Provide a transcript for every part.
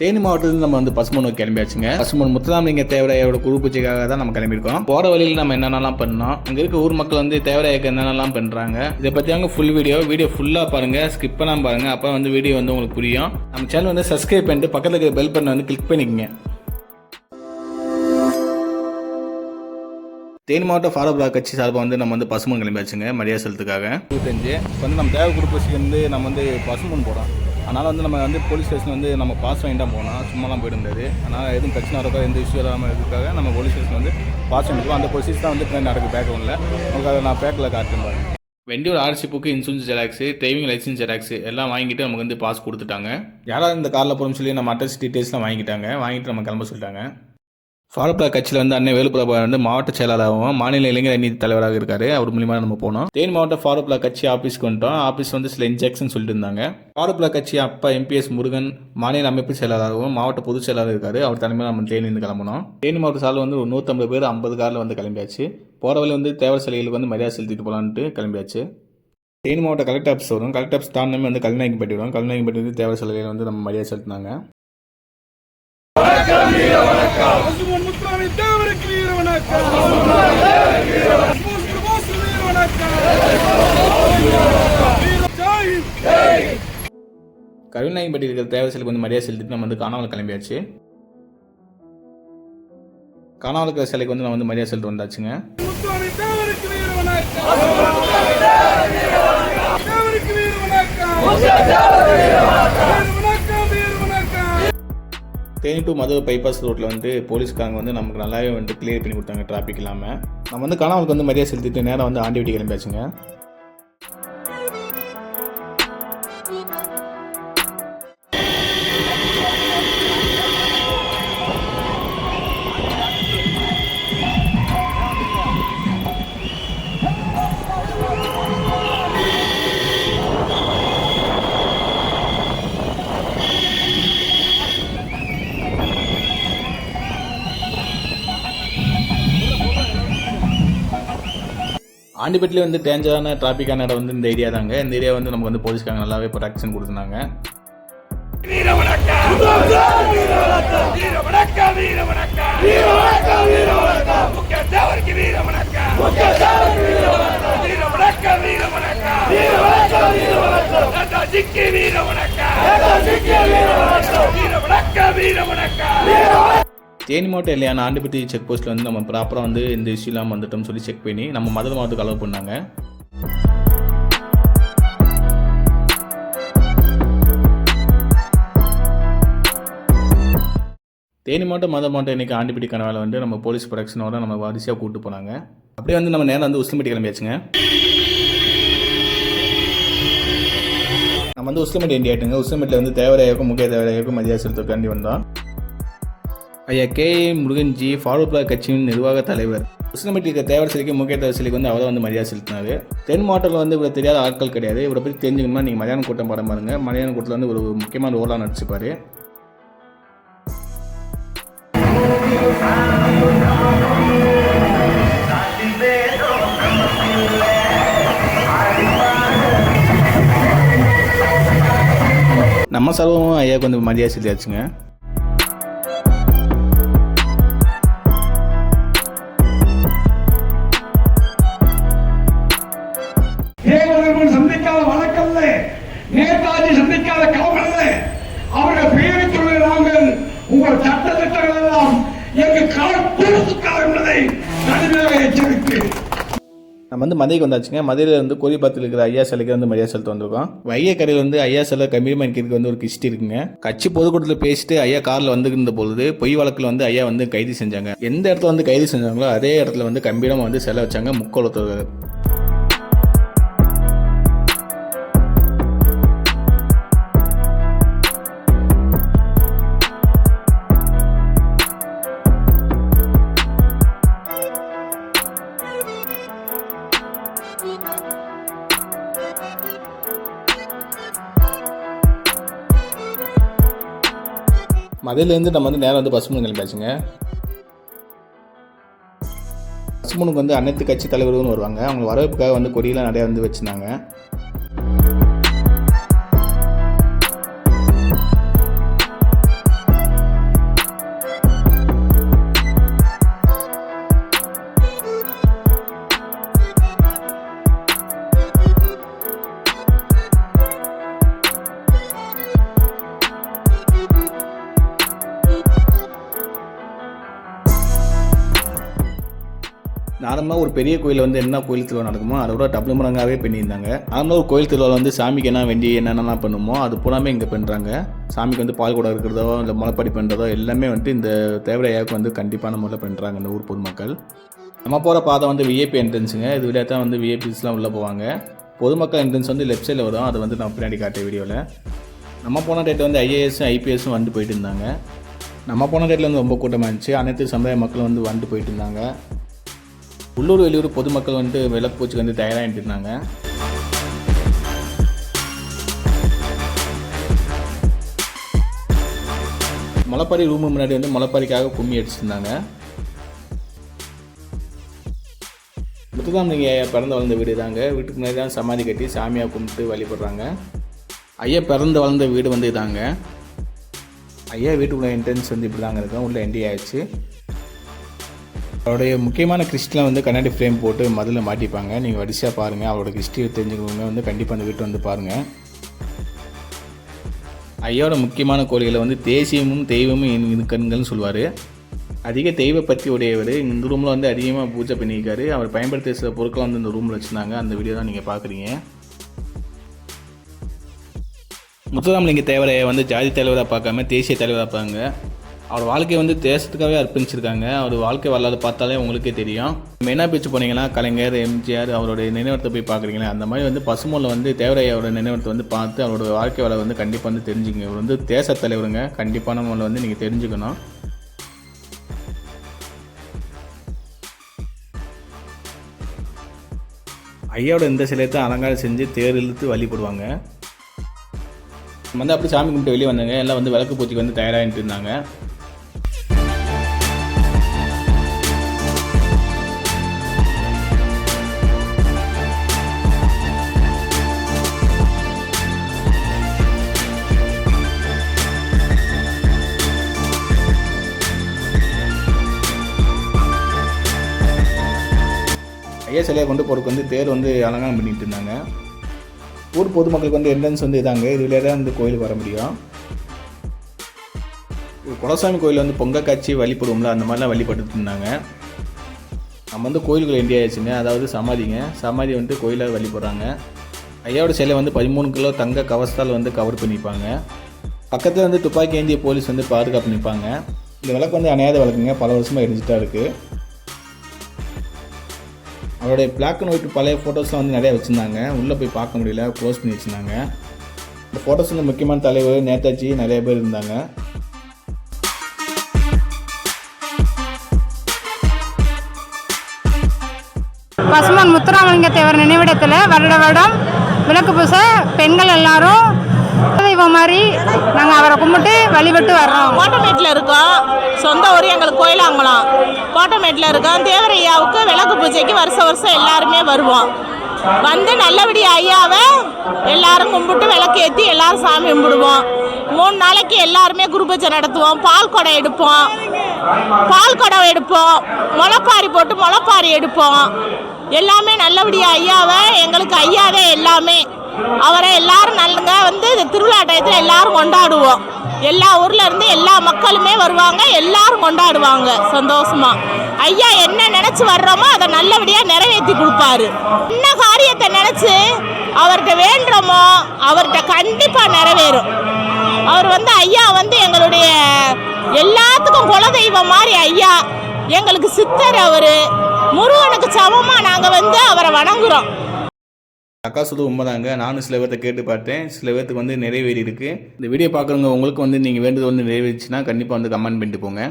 தேனி மாவட்டத்தில் நம்ம வந்து பசுமனு கிளம்பியாச்சுங்க. பசுமன் முத்துராமலிங்க தேவராயோட குரு பூஜைக்காக தான் நம்ம கிளம்பியிருக்கோம். போற வழியில் நம்ம என்னென்னலாம் பண்ணோம்? அங்க இருக்க ஊர் மக்கள் வந்து தேவராயக்கு என்னென்னலாம் பண்றாங்க? இதை பத்தி அவங்க ஃபுல் வீடியோ வீடியோ ஃபுல்லா பாருங்க. ஸ்கிப் பண்ணாம பாருங்க. அப்போ வந்து வீடியோ வந்து உங்களுக்கு புரியும். நம்ம சேனல் வந்து சப்ஸ்கிரைப் பண்ணிட்டு பக்கத்துல இருக்கிற பெல் பட்டனை வந்து கிளிக் பண்ணிக்கோங்க. தேனி மாவட்ட ஃபாரோ பிளாக் கட்சி சார்பாக வந்து நம்ம வந்து பசுமன் கிளம்பியாச்சுங்க. மரியாதை செலுத்துக்காக இருபத்தஞ்சு. இப்போ வந்து நம்ம தேவை குரூப் வந்து நம்ம வந்து பசுமன் போகிறோம் அதனால் வந்து நம்ம வந்து போலீஸ் ஸ்டேஷன் வந்து நம்ம பாஸ் வாங்கி தான் போனோம் சும்மாலாம் போயிட முடியாது அதனால் எதுவும் பிரச்சனை இருக்கா எந்த இஷ்யூ இல்லாமல் இருக்கிறதுக்காக நம்ம போலீஸ் ஸ்டேஷன் வந்து பாஸ் வாங்கிப்போம் அந்த ப்ரொசீஸ் தான் வந்து பின்னாடி நடக்குது பேக்ரவுண்டில் உங்களுக்கு அதை நான் பேக்கில் காட்டுறேன் பாருங்க. வெண்டியோட RC book insurance xerox driving licence xerox எல்லாம் வாங்கிட்டு நமக்கு வந்து பாஸ் கொடுத்துட்டாங்க. யாராவது இந்த காரில் போகிறோம்னு சொல்லி நம்ம அட்ரஸ் டீட்டெயில்ஸ்லாம் வாங்கிட்டாங்க. வாங்கிட்டு நம்ம கிளம்ப சொல்லிட்டாங்க. ஃபாரப்ளா கட்சியில் வந்து அண்ணன் வேலுப்பிரபா வந்து மாவட்ட செயலாளராகவும் மாநில இளைஞர் நீதி தலைவராக இருக்காரு. அவர் மூலியமா நம்ம போனோம். தேனி மாவட்ட ஃபாரப்ளா கட்சி ஆஃபீஸ்க்கு வந்துட்டோம். ஆஃபீஸ் வந்து சில இன்ஜெக்ஷன் சொல்லிட்டு இருந்தாங்க. ஃபாரப்ளா கட்சி அப்பா எம்பிஎஸ் முருகன் மாநில அமைப்பு செயலாளராகவும் மாவட்ட பொதுச் செயலாளர் இருக்காரு. அவர் தலைமையில் நம்ம தேனிந்து கிளம்பணும் தேனி மாவட்ட சாலை வந்து ஒரு நூற்றம்பது பேர் ஐம்பது காரில் வந்து கிளம்பியாச்சு. போகிற வழி வந்து தேவர் சிலைகளுக்கு வந்து மரியாதை செலுத்திட்டு போகலான்ட்டு கிளம்பியாச்சு. தேனி மாவட்ட கலெக்டர் ஆஃபீஸ் வரும் கலெக்டர் ஆஃபீஸ் தாண்டமே வந்து கல்நாயகம்பட்டி வரும் கல்நாயகம்பட்டி வந்து தேவர் சிலையில் வந்து நம்ம மரியாதை செலுத்தினாங்க பசுமன் முத்துராமி தேவருக்கு வீர வணக்கம் போஸ்ட் போஸ்ட் வீர வணக்கம் வீர ஜெய் ஹிந்த். கருணாயம்பட்டி இருக்கிற தேவை சிலைக்கு வந்து மரியாதை செலுத்திட்டு நம்ம வந்து காணாமல் கிளம்பியாச்சு. காணாமல் இருக்கிற சிலைக்கு வந்து நம்ம வந்து மரியாதை செலுத்து வந்தாச்சுங்க. தேவருக்கு வீர வணக்கம். தேனி டு மதுரை பைபாஸ் ரோட்டில் வந்து போலீஸ்காரங்க வந்து நமக்கு நல்லாவே வந்து கிளியர் பண்ணி கொடுத்தாங்க டிராஃபிக் இல்லாமல் நம்ம வந்து கணவனுக்கு வந்து மரியாதை செலுத்திட்டு நேரம் வந்து ஆண்டி வீட்டு கிளம்பியாச்சுங்க. ஆண்டிப்பட்டிலே வந்து டேஞ்சரான டிராஃபிக்கான இடம் வந்து இந்த ஏரியா தாங்க. இந்த ஏரியா வந்து நமக்கு வந்து போலீஸ்காரங்க நல்லாவே ப்ரொடக்ஷன் கொடுத்துருந்தாங்க. வீர வணக்கம் வீர வணக்கம் வீர வணக்கம் வீர வணக்கம் வீர வணக்கம் வீர வணக்கம் முக்கிய தேவருக்கு வீர வணக்கம் முக்கிய தேவருக்கு வீர வணக்கம் வீர வணக்கம் வீர வணக்கம் வீர வணக்கம் வீர வணக்கம் வீர வணக்கம் வீர வணக்கம் வீர வணக்கம் வீர வணக்கம் தேனி மாவட்டம் இல்லையான ஆண்டிபட்டி செக் போஸ்ட்டில் வந்து நம்ம ப்ராப்பராக வந்து இந்த இஷ்யூ இல்லாமல் வந்துட்டோம்னு சொல்லி செக் பண்ணி நம்ம மதுரை மாவட்டத்துக்கு அலோவ் பண்ணாங்க. தேனி மாவட்டம் மதுரை மாவட்டம் இன்றைக்கி ஆண்டிப்பட்டி கனவால் வந்து நம்ம போலீஸ் ப்ரொடக்ஷனோட நம்ம வரிசையாக கூப்பிட்டு போனாங்க. அப்படியே வந்து நம்ம நேரம் வந்து உஸ்லம்பட்டி கிளம்பியாச்சுங்க. நம்ம வந்து உஸ்லம்பட்டி இண்டியாட்டுங்க ஆயிட்டுங்க. வந்து தேவரையாக்கும் முக்கிய தேவரையாக்கும் மதிய செலுத்துக்காண்டி வந்தோம். ஐயா கே. முருகன்ஜி பிளாக் கட்சியின் நிர்வாக தலைவர். உசிலம்பட்டி இருக்க தேவர் சிலைக்கு முக்கிய தேவர் சிலைக்கு வந்து அவரை வந்து மரியாதை செலுத்தினாரு. தென் மாவட்டத்தில் வந்து இவரை தெரியாத ஆட்கள் கிடையாது. இவரை பற்றி தெரிஞ்சுக்கணும்னா நீங்கள் மலையாள கூட்டம் படம் பாருங்க. மலையான கூட்டத்தில் வந்து ஒரு முக்கியமான ரோலாக நடிச்சுப்பார் நம்ம சர்வமும் ஐயாவுக்கு வந்து மரியாதை செலுத்தியாச்சுங்க. நம்ம வந்து மதுரைக்கு வந்தாச்சுங்க. மதுரையில் வந்து கோரிபாத்தில் இருக்கிற ஐயா சிலைக்கு வந்து மரியாதை செலுத்த வந்திருக்கோம். வைய கரையில் வந்து ஐயா சிலை கம்பீரமாக்கிறதுக்கு வந்து ஒரு கிஸ்டி இருக்குங்க. கட்சி பொதுக்கூட்டத்தில் பேசிட்டு ஐயா காரில் வந்துருந்த பொழுது பொய் வழக்கில் வந்து ஐயா வந்து கைது செஞ்சாங்க. எந்த இடத்துல வந்து கைது செஞ்சாங்களோ அதே இடத்துல வந்து கம்பீரமாக வந்து சிலை வச்சாங்க முக்கோளத்தவர் மதுரையிலேருந்து நம்ம வந்து நேரம் வந்து பசுமணி கிளம்பியாச்சுங்க. பசுமனுக்கு வந்து அனைத்து கட்சி தலைவர்களும் வருவாங்க. அவங்க வரவேற்புக்காக வந்து கொடியெல்லாம் நிறையா வந்து வச்சுருந்தாங்க. நார்மலாக ஒரு பெரிய கோயிலில் வந்து என்ன கோயில் திருவிழா நடக்குமோ அதை விட டபுள் மடங்காகவே பண்ணியிருந்தாங்க. நார்மலாக ஒரு கோயில் திருவிழா வந்து சாமிக்கு என்ன வேண்டி என்னென்னலாம் பண்ணுமோ அது பூராமே இங்கே பண்ணுறாங்க சாமிக்கு வந்து பால் கூட இருக்கிறதோ இல்லை முளைப்படி பண்ணுறதோ எல்லாமே வந்துட்டு இந்த தேவரையாவுக்கு வந்து கண்டிப்பான முறையில் பண்ணுறாங்க இந்த ஊர் பொதுமக்கள். நம்ம போகிற பாதை வந்து விஐபி என்ட்ரன்ஸுங்க இது வழியாக தான் வந்து விஐபிஸ்லாம் உள்ளே போவாங்க. பொதுமக்கள் என்ட்ரன்ஸ் வந்து லெஃப்ட் சைடில் வரும். அதை வந்து நான் பின்னாடி காட்டேன் வீடியோவில் நம்ம போன டேட்டில் வந்து ஐஏஎஸும் ஐபிஎஸும் வந்து போயிட்டு இருந்தாங்க. நம்ம போன டேட்டில் வந்து ரொம்ப கூட்டமாக இருந்துச்சு. அனைத்து சமுதாய மக்களும் வந்து வந்துட்டு போயிட்டு இருந்தாங்க. உள்ளூர் வெளியூர் பொதுமக்கள் வந்து விளக்கு பூச்சிக்கு வந்து தயாராகிட்டு இருந்தாங்க. முளைப்பாரி ரூமு முன்னாடி வந்து மலைப்பாரிக்காக கும்மி அடிச்சிருந்தாங்க. முத்துதாமலிங்க ஐயா பிறந்து வளர்ந்த வீடு தாங்க வீட்டுக்கு முன்னாடி தான் சமாதி கட்டி சாமியாக கும்பிட்டு வழிபடுறாங்க. ஐயா பிறந்து வளர்ந்த வீடு வந்து இதாங்க. ஐயா வீட்டுக்குள்ள என்ட்ரன்ஸ் வந்து இப்படி தாங்க இருக்கும். உள்ளே என்ட்ரி ஆயிடுச்சு. அவருடைய முக்கியமான கிறிஸ்டில் வந்து கண்ணாடி ஃப்ரேம் போட்டு மதில் மாட்டிப்பாங்க. நீங்கள் வரிசையாக பாருங்கள் அவரோட கிறிஸ்டியை தெரிஞ்சுக்கவங்க வந்து கண்டிப்பாக அந்த வீட்டு வந்து பாருங்கள் ஐயாவோட முக்கியமான கோயில்களை வந்து தேசியமும் தெய்வமும் என் கண்கள்னு சொல்லுவார். அதிக தெய்வ பற்றி உடையவர். இந்த ரூமில் வந்து அதிகமாக பூஜை பண்ணியிருக்காரு. அவர் பயன்படுத்திய சில பொருட்களை வந்து இந்த ரூமில் வச்சுருந்தாங்க. அந்த வீடியோ தான் நீங்கள் பார்க்குறீங்க முத்துராமலிங்க தேவரையை வந்து ஜாதி தலைவராக பார்க்காம தேசிய தலைவராக பார்ப்பாங்க அவர் வாழ்க்கையை வந்து தேசத்துக்காகவே அர்ப்பணிச்சிருக்காங்க. அவர் வாழ்க்கை வரலாறு பார்த்தாலே உங்களுக்கே தெரியும். மெயினாக பேச்சு போனீங்கன்னா கலைஞர் எம்ஜிஆர் அவருடைய நினைவரத்தை போய் பார்க்குறீங்களே அந்த மாதிரி வந்து பசுமூலில் வந்து தேவரையாவோட நினைவரத்தை வந்து பார்த்து அவரோட வாழ்க்கை வரலாறு வந்து கண்டிப்பாக வந்து தெரிஞ்சுங்க. இவர் வந்து தேச தலைவருங்க. கண்டிப்பான முறையில் வந்து நீங்கள் தெரிஞ்சுக்கணும். ஐயாவோட இந்த சிலையத்தை அலங்காரம் செஞ்சு தேர் இழுத்து வழிபடுவாங்க நம்ம வந்து அப்படி சாமி கும்பிட்டு வெளியே வந்தாங்க. எல்லாம் வந்து விளக்கு பூச்சிக்கு வந்து தயாராகிட்டு இருந்தாங்க. ஐயா சிலையை கொண்டு போகிறதுக்கு வந்து தேர் வந்து அலங்காரம் பண்ணிட்டு இருந்தாங்க. ஊர் பொதுமக்களுக்கு வந்து என்ட்ரன்ஸ் வந்து இதாங்க. இதுலேயே தான் வந்து கோயிலுக்கு வர முடியும். குலசாமி கோயில் வந்து பொங்கல் காட்சி வழிபடுவோம்ல அந்த மாதிரிலாம் வழிபட்டுட்டு இருந்தாங்க. நம்ம வந்து கோயிலுக்குள்ள என்ட்ரி ஆயிடுச்சுங்க. அதாவது சமாதிங்க. சமாதி வந்து கோயிலாக வழிபடுறாங்க ஐயாவோட சிலை வந்து பதிமூணு கிலோ தங்க கவசத்தால் வந்து கவர் பண்ணிப்பாங்க. பக்கத்தில் வந்து துப்பாக்கி ஏந்திய போலீஸ் வந்து பாதுகாப்பு நிற்பாங்க இந்த விளக்கு வந்து அணையாத விளக்குங்க பல வருஷமாக எரிஞ்சிட்டா இருக்குது அவருடைய பிளாக் அண்ட் ஒயிட் பழைய ஃபோட்டோஸ்லாம் வந்து நிறைய வச்சுருந்தாங்க. உள்ளே போய் பார்க்க முடியல க்ளோஸ் பண்ணி வச்சுருந்தாங்க. இந்த ஃபோட்டோஸ் வந்து முக்கியமான தலைவர் நேதாஜி நிறைய பேர் இருந்தாங்க. பசுமான் முத்துராமலிங்க தேவர் நினைவிடத்தில் வருட வருடம் விளக்கு பூச பெண்கள் எல்லாரும் தெய்வம் மாதிரி நாங்கள் அவரை கும்பிட்டு வழிபட்டு வர்றோம். கோட்டமேட்டில் இருக்கோம் சொந்த ஊர் எங்களுக்கு கோயிலாங்குளம் கோட்டமேட்டில் இருக்கோம் தேவரையாவுக்கு விளக்கு பூஜைக்கு வருஷம் வருஷம் எல்லாருமே வருவோம். வந்து நல்லபடி ஐயாவை எல்லாரும் கும்பிட்டு விளக்கு ஏற்றி எல்லாரும் சாமி கும்பிடுவோம். மூணு நாளைக்கு எல்லாருமே குரு பூஜை நடத்துவோம். பால் குடம் எடுப்போம். பால் குடம் எடுப்போம். முளைப்பாரி போட்டு முளைப்பாரி எடுப்போம். எல்லாமே நல்லபடியாக ஐயாவை எங்களுக்கு ஐயாவே எல்லாமே. அவரை எல்லாரும் நல்லதாக வந்து இந்த திருவிழா டயத்தில் எல்லாரும் கொண்டாடுவோம். எல்லா ஊர்ல இருந்து எல்லா மக்களுமே வருவாங்க எல்லாரும் கொண்டாடுவாங்க சந்தோஷமா. ஐயா என்ன நினைச்சு வர்றோமோ அதை நல்லபடியா நிறைவேற்றி கொடுப்பாரு. என்ன காரியத்தை நினைச்சு அவர்கிட்ட வேண்டுறோமோ அவர்கிட்ட கண்டிப்பா நிறைவேறும். அவர் வந்து ஐயா வந்து எங்களுடைய எல்லாத்துக்கும் குலதெய்வம் மாதிரி ஐயா. எங்களுக்கு சித்தர் அவரு. முருகனுக்கு சமமா நாங்க வந்து அவரை வணங்குறோம். அக்கா சொல்றது உண்மைதாங்க. நானும் சில பேர்த்த கேட்டு பார்த்தேன். சில பேர்த்துக்கு வந்து நிறைவேறி இருக்குது இந்த வீடியோ பார்க்குறவங்க உங்களுக்கு வந்து நீங்கள் வேண்டுதல் வந்து நிறைவேறிச்சுன்னா கண்டிப்பாக வந்து கமெண்ட் பண்ணிட்டு போங்க.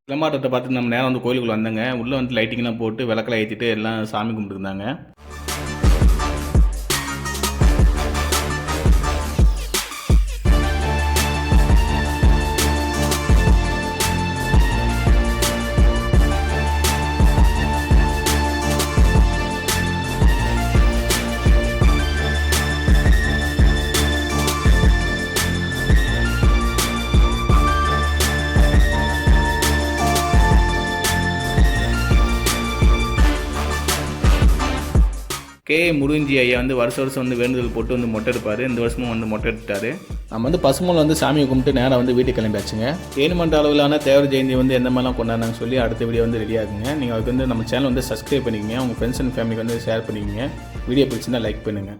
சிலம்பாட்டத்தை பார்த்து நம்ம நேரம் வந்து கோயிலுக்குள்ளே வந்தங்க. உள்ளே வந்து லைட்டிங்லாம் போட்டு விளக்கெல்லாம் ஏற்றிட்டு எல்லாம் சாமி கும்பிட்டுருந்தாங்க கே முருகஞ்சி ஐயா வந்து வருஷ வருஷம் வந்து வேண்டுதல் போட்டு வந்து மொட்டை எடுப்பார் இந்த வருஷமும் வந்து மொட்டை எடுத்துட்டாரு நம்ம வந்து பசுமலை வந்து சாமியை கும்பிட்டு நேராக வந்து வீட்டுக்கு கிளம்பியாச்சுங்க. ஏழுமன்ற அளவிலான தேவர் ஜெயந்தி வந்து எந்த மாதிரிலாம் கொண்டாடுனாங்க சொல்லி அடுத்த வீடியோ வந்து ரெடியாகுங்க நீங்கள் அதுக்கு வந்து நம்ம சேனல் வந்து சப்ஸ்கிரைப் பண்ணிக்கங்க. உங்கள் ஃப்ரெண்ட்ஸ் அண்ட் ஃபேமிலிக்கு வந்து ஷேர் பண்ணிக்கங்க. வீடியோ பிடிச்சிருந்தா லைக் பண்ணுங்கள்